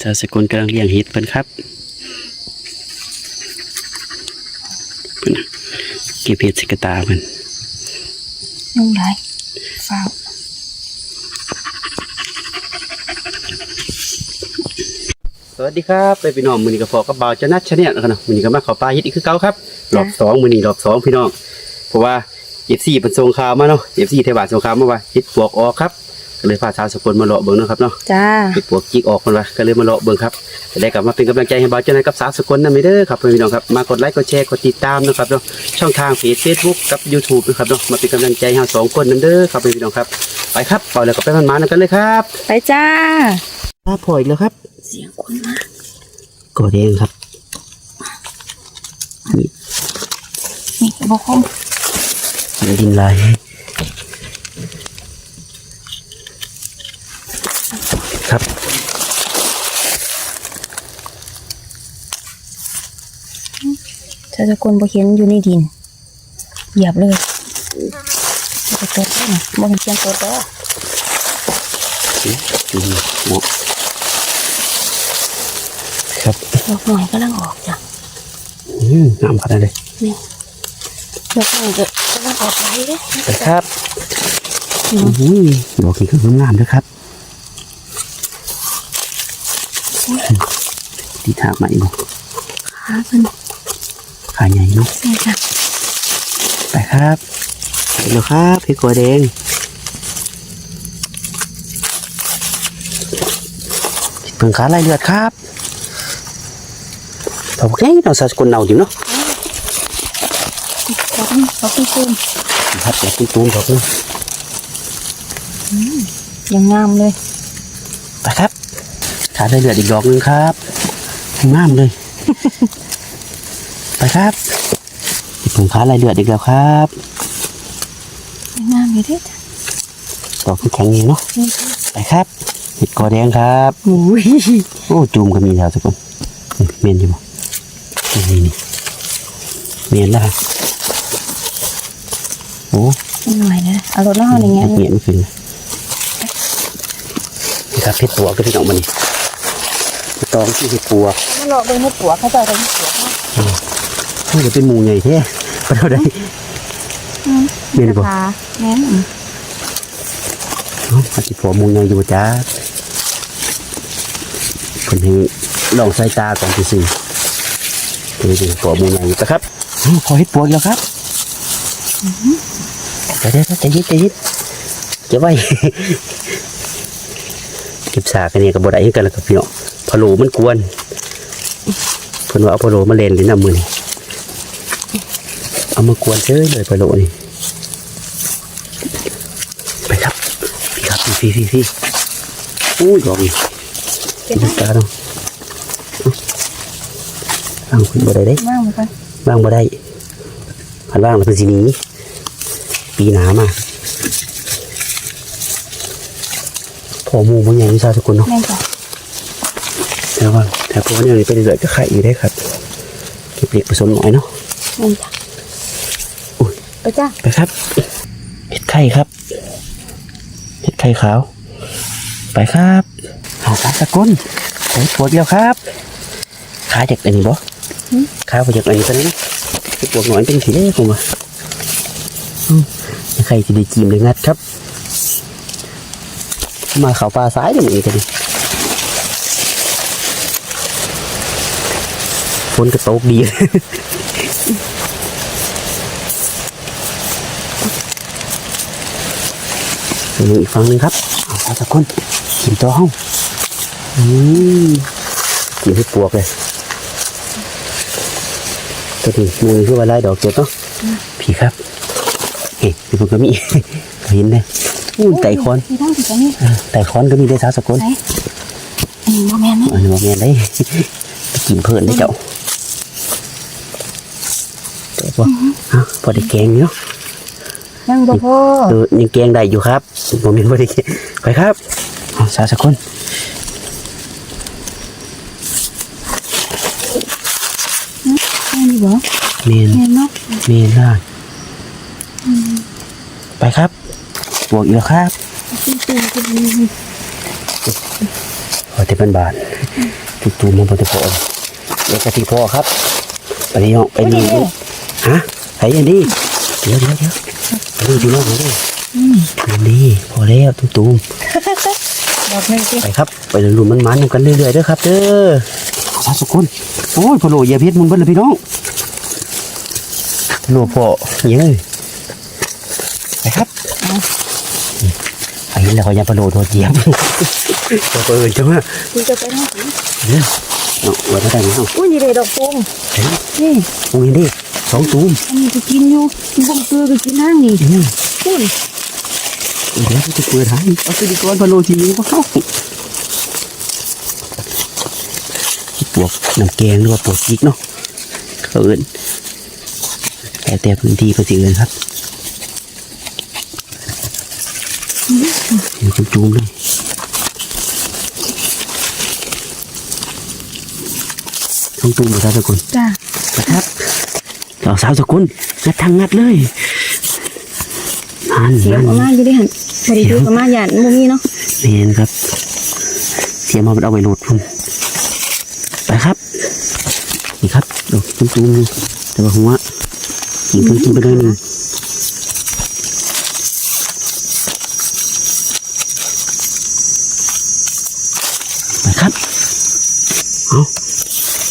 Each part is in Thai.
ชาวสกุลกำลังเลี้ยงเห็ดเพิ่นครับเพิ่นน่ะเก็บเห็ดใสกระตาเพิ่นยุ่งไรฝ้าวสวัสดีครับไปพี่น้องมื้อนี้ก็พอกับบ่าวจะนัดชาแนลนะครับเนาะมื้อนี้ก็มาเข้าป่าเฮ็ดอีกคือเก่าครับรอบสองมื้อนี้รอบสองพี่น้องเพราะว่า FC เพิ่นส่งข่าวมาเนาะ FC เทวบาทส่งข่าวมาว่าเฮ็ดปวกออกครับ ก็เลยพาชาวสกุลมาเลาะเบิ่งเนาะครับเนาะจ้าเฮ็ดปวกจิกออกเพิ่นว่าก็เลยมาเลาะเบิ่งครับจะได้กลับมาเป็นกำลังใจให้บ่าวจะนัดกับสาวสกุลนำเด้อครับพี่น้องครับมากดไลค์กดแชร์กดติดตามนะครับเนาะช่องทางเพจ Facebook กับ YouTube นะครับเนาะมาเป็นกำลังใจให้เราสองคนนำเด้อครับพี่น้องครับไปครับไปแล้วก็ไปมันมากันเลยครับไปจ้าครับพออีกแล้วครับ เสียงคนมากกดเองครับนี่บกคมดินลาย ครับถ้าจะกลบ่เห็นอยู่ในดิน เหยียบเลยจะไปตดได้ไหมบ่เห็นเสียงตดเด้อจุ่มหมกครับดอกหน่อยกำลังออกจ้ะอืมงามขนาดเลยนี่ดอกหน่อยก็กำลังออกไหลเด้ไปครับอืมอืมดอกนี้คืองามๆด้วยครับ ที่ถากใหม่บ่ขาเพิ่นขาใหญ่เนาะใช่จ้ะไปครับไปแล้วครับพี่กัวแดงเพิ่งขาลายเลือดครับดอกแค่เราสะกุลเนาดิเนาะดอกนี้ดอกตุ้มครับอยากกินตูนดอกนึงๆยังงามเลยไปครับ ขาได้เลือดอีกดอกนึงครับงามเลย ไปครับผมขาลายเลือดอีกแล้วครับยังงามอยู่เด้จ้ะดอกที่แข็งเองเนาะนี่ไปครับเห็ดกอแดงครับอุ้ยโอ้จูมก็มีแล้วทุกคนนี่เมียนอยู่บ่นี่นี่เมียนแล้วครับโอ้หน่อยนะเอารถน้องอย่างเงี้ยเมียนไม่ขึ้นเลยนี่ครับเห็ดตัวก็ที่น้องมันนี่ ตองที่เห็ดตัวมาหลอกเบิ่งให้ปัวเขาเจะได้ปัวเขามันจะเป็นหมูใหญ่แท้ก็เท่าไดอืมเมียนบ่ขาแม่นเอ้าอาจจะพอหมูใหญ่อยู่จ้าคนให้ลองใส่ตาก่อนสิดูดิพอหมูใหญ่อยู่นะครับอ้าวพอเห็ดปวกแล้วครับเดี๋ยวเดี๋ยวใจเย็นใจเย็นเก็บไว้เก็บสากกันเนี่ยกับบดไอ้กันแล้วกับพี่น้อง พะโลมันกวนเพิ่นว่าเอาพะโลมาเล่นเลยนะมือนี่เอามากวนเฉยเลยพะโลนี่ไปครับพี่ครับพี่พี่พี่พี่อุ้ยดอกนี่เก็บดูตาเนาะเอาวางคุณบ่ได้เด้มากเหมือนกันวางบ่ได้พันว่างแล้วเพิ่นสิหนีปีหนามาพอหมูบ่ใหญ่นี่ซาทุกคนเนาะ แม่นจ้ะแต่ว่าแต่พวกนี้นี่ไปเรื่อยๆก็ไข่อยู่ได้ครับเก็บเล็กผสมหน่อยเนาะแม่นจ้ะอุ้ยไปจ้าไปครับเห็ดไข่ครับเห็ดไข่ขาว ไปครับหาสารสกุลไปปวดเดียวครับขาจากอันนี้บ่ขาไปจากอันนี้กันนะไปปวดหน่อยเป็นสีเล็กผมว่าอืมไข่จะได้จีมเลยงัดครับ มาเขาปลาซ้ายเลยเหมือนกัน นี่ฝนก็ตกดีอีกฝั่งหนึ่งครับเอาสาวสกุลกินตัวห้องอืมกินให้ปวกเลยตัวนี้มือคือว่าลายดอกเจ็บเนาะพี่ครับเฮ้ยพี่ผมก็มีเห็นเลยอู้ไต่คอนมีทั้งสิจ้ะนี่เออไต่คอนก็มีได้สาวสกุลไหนอันนี้บ่แม่นนะอันนี้ว่าแม่นได้ไปกินเพิ่นได้เจ้า แต่ว่าฮะพอได้แกงอยู่เนาะยังบ่พอเออยังแกงได้อยู่ครับผมยังไม่ได้แกงไปครับเอาสาวสกุลแม่นอยู่บ่เมนแม่นเนาะเมนได้ไปครับบวกอีกแล้วครับจริงๆคือพออจะเป็นบาทตุกตูมมันพอจะพอเดี๋ยวกะทิพอครับไปนี่เนาะไปนี่ ฮะไปยันดีเดี๋ยวเดี๋ยวเดี๋ยวไปดูพี่น้องเลยอืมยันดีพอแล้วตุกตูมดอกหนึงสิไปครับ ไปเรุ่นมันมันๆกันเรื่อยๆเด้อครับเด้อขอบคุณโอ้ยพอโหลเหยียบเพชรมุนเบิ้ลเลยพี่น้องพอโหลพอเยอะไปครับไปแล้วก็ยังพอโหลโดดเหยียบตัวเปิดจังวะคุยจะไปเนาะเร็วเนาะไว้ไม่ได้ไหมเนาะอุ้ยนี่เลยดอกตูมเฮ้ยนี่มึงเห็นดิ สองตูมอันนี้ก็กินอยู่กินบ่มเกลือก็กินนั่งนี่อืมอุ้ยเดี๋ยวจะเปิดให้เอาสิดีก่อนพะโลทีนี้ก็เข้าปวกน้ำแกงหรือว่าปวกจิกเนาะเขาเอินแต่แต่พื้นที่ก็สิเอินครับเห็นจุ่มๆเลยต้องตูมมาซะทุกคนจ้านะครับ สาวสาวสกุลงัดทางงัดเลยหันเสียงหัออกมานอยู่ดิหันบริสุทธิ์ประมาณหยาดบ่มีเนาะเนียนครับ เสียมาเป็นเอาไปโหลดพุ่นไปครับนี่ครับดอกตุ้มๆนี่แต่ว่าหัวกินเพิ่งกินไปเลยหนึงไปครับเอา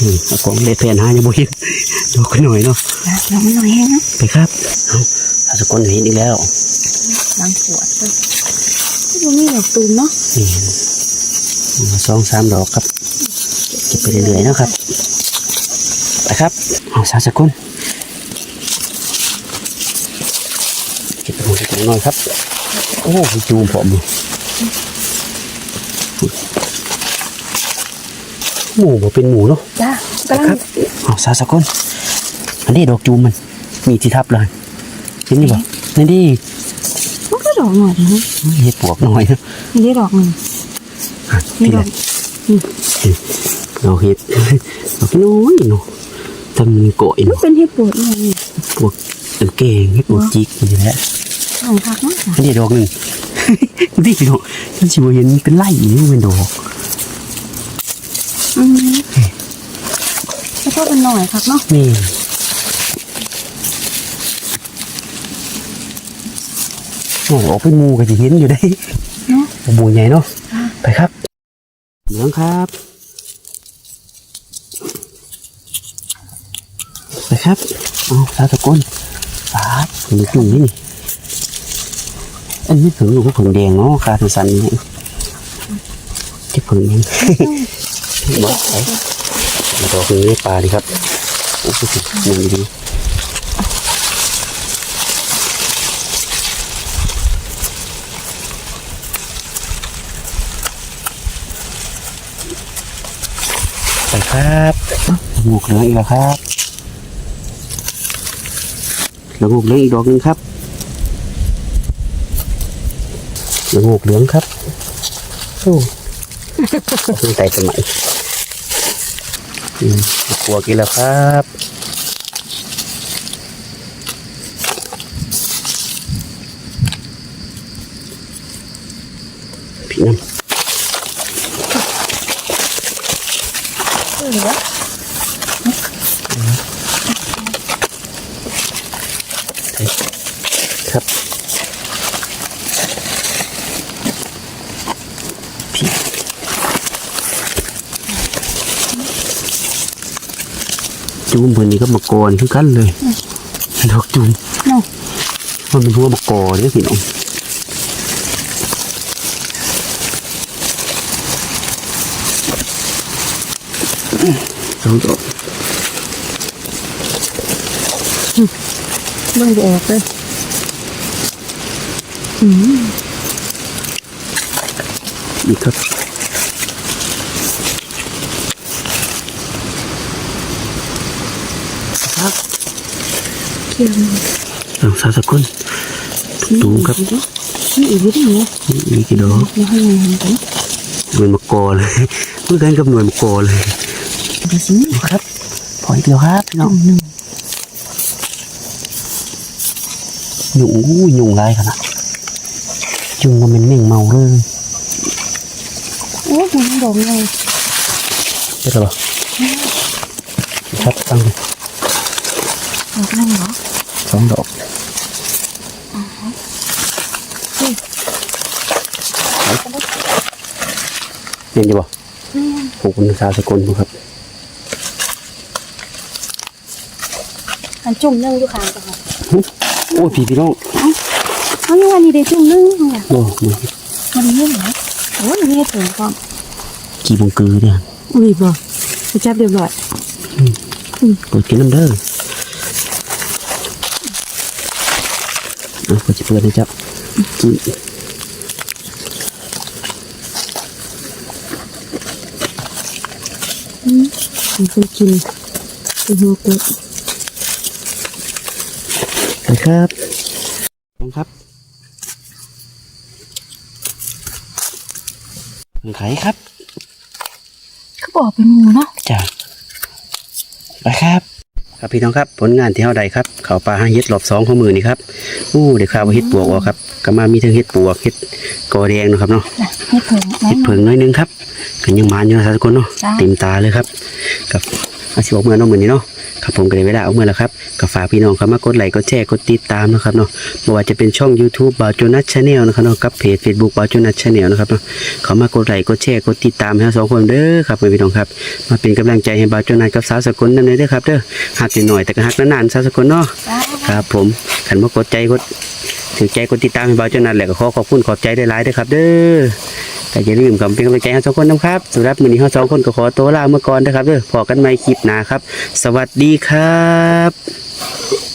นี่เอาของเล็ดแผ่นหายังบ่เห็น ดอกหน่อยเนาะจ้าลองมาหน่อยแห้งนะไปครับเอาเอาสกุลเห็นอีกแล้วบางขวดเลยบ่มีดอกตูมเนาะนี่มาสองสามดอกครับเก็บไปเรื่อยๆนะครับไปครับเอาสาวสกุลเก็บไปหมดสักหน่อยครับ โอ้ยจูมผมหมูบ่เป็นหมูเนาะจ้ากำลังครับเอาสาวสกุลอั นนี้ดอกจูมมัน มีที่ทับเลยเห็นนี่บ่นี่ดิมันก็ดอกหน่อยนะเห็ดปวกหน่อยนะนี่ได้ดอกหนึ่งอะนี่พี่ดเลอกยเราเห็ดเราน้อยเนาะทำมีโกะอีมันเนาะเป็นเห็ดปวดนี่นี่พวกตังเกงให้พวกจิกนี่แหละของพักเนาะจ้ะอันนี้ดอกหนึ่งดิเนาะฉันชิวเห็นเป็นไล่นี่เป็นดอกอืมแล้วก็เป็นหน่อยพักเนาะนี่ โอ้ออกเป็นหมูก็จะเห็นอยู่ได้เนาะหมูใหญ่เนาะไปครับเหลืองครับไปครับเอาตาตะก้นปาดมีจุ่มนี่นี่อันนี้ถึงอยู่กับผงแดงเนาะคาสันสันนี่ที่ผงยังบอกไปดอกนี้ปลาดีครับโอ้โหหมุนดี ไปครับหมูกเหลืองอีกแล้วครับแล้วงูเหลืองอีกดอกหนึงครับแล้วงูเหลืองครับโอ้ขึ้นใจสมัยอืมกลัวกินแล้วครับ พี่น้ำ เหลือ ครับพี่ จุ่มเพิ่นนี่ก็มากรคือกันเลยดอกจุ่มเนาะมันเป็นหัวมากรเนี่ยพี่น้องสองดอกเบิ่งบ่ออกเลยอืม นี่ครับเขียวนี่สองสาวสกุลตูมครับนี่อีกนิดนึงเนาะนี่กี่ดอกนี่ให้มันเห็นกันหน่วยมะกอเลยเมื่อกันกับหน่วยมะกอเลยดูสิครับพออีกแล้วครับพี่น้องหนึ่งยุงอู้ยุงลายขนาดยุงมันเป็นแมงเมาเลยโอ้อ้ยมันดอกไงได้หรอครับตั้งเลยดอกนั่งเหรอสองดอกเห็นอยู่บ่หกคนสาวสกุลบ่ครับ อันจุ่มนึ่งอยู่ข้างกันค่ะโอ้ยพี่พี่น้องเขาอยู่วันนี้ได้จุ่มนึ่งเนี่ยโอ้มันมันนี่เหรอ โอ้ยมันนี่ถึงก่อนกี่บงกือเนี่ยอุ้ยบ่ไปจับเรียบร้อยเปิดกินน้ำเด้อเอาเปิดจะเปิดให้จับกินมันเคยกินเป็นหัวเป็ดนะครับลองครับ ไข่ครับเขาบอกเป็นหมูเนาะจ้าไปครับ ครับพี่น้องครับ ผลงานที่เฮาได้ครับเขาปลาหาเฮ็ดรอบสองของมือนี่ครับอู้เดี๋ยวข้าวว่าเฮ็ดปวกออกครับก็มามีทั้งเฮ็ดปวกเฮ็ดกอแดงเนาะครับเนาะน่ะให้เพิ่งไหมเฮ็ดเพิงน้อยหนึงครับกันยังมานอยู่นะครับทุกคนเนาะจ้าเต็มตาเลยครับกับอาชีพออกเมื่อเน้องมือนี้เนาะ ครับผมก็ได้เวลาออกเมื่อแล้วครับก็ฝากพี่น้องเข้ามากดไลค์กดแชร์กดติดตามนะครับเนาะไม่ว่าจะเป็นช่อง YouTube บาวโจนัทชาแนลนะครับเนาะกับเพจ Facebook บาวโจนัทชาแนลนะครับเนาะเข้ามากดไลค์กดแชร์กดติดตามให้เราสองคนเด้อครับพี่น้องครับ มาเป็นกำลังใจให้บาวโจนัทกับสาวสกุลนั่นเลยเด้อครับเด้อหักนิดหน่อยแต่ก็หักนานๆสาวสกุลเนาะจ้าครับผมขันมากดใจกดถือใจกดติดตามให้เบาเจ้านั้นแหละก็ขอขอบคุณขอบใจได้หลายๆด้วยครับ เด้อ แต่อย่าลืมกับเป็นกำลังใจให้สองคนนะครับสำหรับมือนี้เราสองคนก็ขอตัวลาเมื่อก่อนนะครับเด้อพอกันใหม่คลิปหน้าครับ สวัสดีครับ